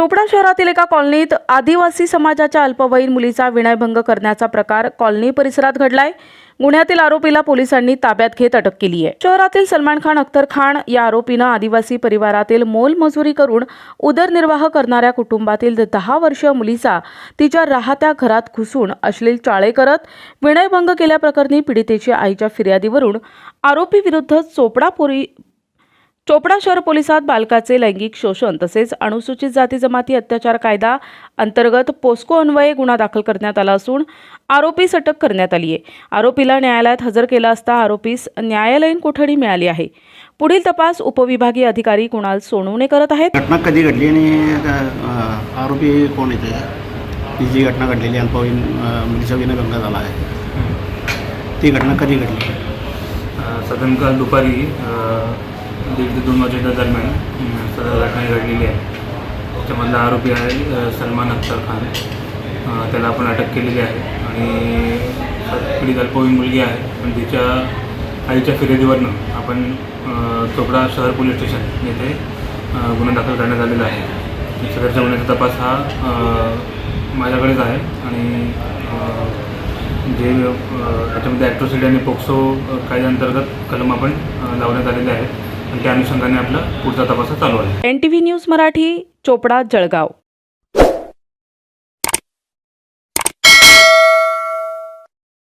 चोपडा शहरातील एका कॉलनीत आदिवासी समाजाच्या अल्पवयीन मुलीचा विनयभंग करण्याचा प्रकार कॉलनी परिसरात घडलाय. गुन्ह्यातील आरोपीला पोलिसांनी ताब्यात घेत अटक केली आहे शहरातील सलमान खान अख्तर खान या आरोपीनं आदिवासी परिवारातील मोलमजुरी करून उदरनिर्वाह करणाऱ्या कुटुंबातील दहा वर्षीय मुलीचा तिच्या राहत्या घरात घुसून अश्लील चाळे करत विनयभंग केल्याप्रकरणी पीडितेची आईच्या फिर्यादीवरून आरोपीविरुद्ध चोपडा पोरी चोपडा शहर पोलिसात बालकाचे लैंगिक शोषण तसेच अनुसूचित जाती जमाती अत्याचार कायदा अंतर्गत पोस्को अन्वये गुन्हा दाखल करण्यात आला असून आरोपीस अटक करण्यात आली आहे आरोपीला न्यायालयात हजर केला असता आरोपीस न्यायालयीन कोठडी मिळाली आहे. पुढील तपास उपविभागीय अधिकारी कुणाल सोनवणे करत आहेत? घटना कधी घडली आणि आरोपी कोण येते? ही जी घटना घडलेली अल्पवयीन मुलीचा विनयभंग झाला आहे. ती घटना कधी घडली? अ, साधारणतः दुपारी दीड ते दोन वाजेच्या दरम्यान सदर घटना घडलेली आहे. त्याच्यामधला आरोपी आहे सलमान अख्तर खान. त्याला आपण अटक केलेली आहे आणि पीडित अल्पवयीन मुलगी आहे पण तिच्या आईच्या फिर्यादीवरनं आपण चोपडा शहर पोलीस स्टेशन येथे गुन्हा दाखल करण्यात आलेला आहे. सदरच्या गुन्ह्याचा तपास हा माझ्याकडेच आहे आणि जे त्याच्यामध्ये ॲट्रोसिटी आणि पोक्सो कायद्याअंतर्गत कलम आपण लावण्यात आलेले आहेत. आणि त्या अनुषंगाने आपलं पुढचा तपास चालू आहे. N T V news Marathi Chopda Jalgaon.